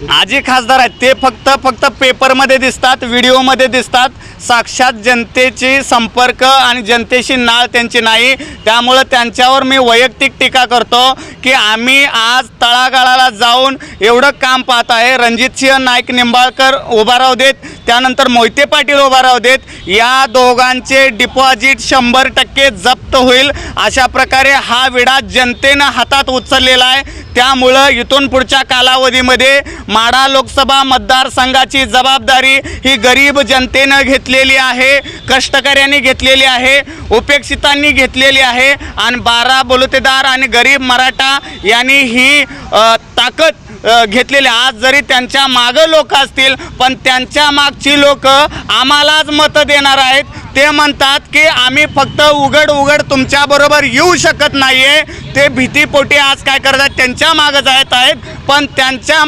आजी खासदार आहेत ते फक्त फक्त पेपरमध्ये दिसतात व्हिडिओमध्ये दिसतात. साक्षात जनतेची संपर्क आणि जनतेशी नाळ त्यांची नाही. त्यामुळं त्यांच्यावर मी वैयक्तिक टीका करतो की आम्ही आज तळागाळाला जाऊन एवढं काम पाहत आहे. रणजितसिंह नाईक निंबाळकर उभा राहू देत त्यानंतर मोहिते पाटील उभा राहू देत. या दोघांचे डिपॉझिट शंभर टक्के जप्त होईल. अशा प्रकारे हा विडा जनतेनं हातात उचललेला आहे. त्यामुळं इथून पुढच्या कालावधीमध्ये माढा लोकसभा मतदारसंघाची जबाबदारी ही गरीब जनतेनं घेतलेली आहे कष्टकऱ्यांनी घेतलेली आहे उपेक्षितांनी घेतलेली आहे. आणि बारा बलुतेदार आणि गरीब मराठा यांनी ही ताकद घेतलेले. आज जरी त्यांच्या मागं लोक असतील पण त्यांच्या मागची लोक आम्हालाच मतं देणार आहेत. ते म्हणतात की आम्ही फक्त उघड उघड तुमच्याबरोबर येऊ शकत नाही आहे ते भीतीपोटी आज काय करतात त्यांच्या मागं जात आहेत. पण त्यांच्या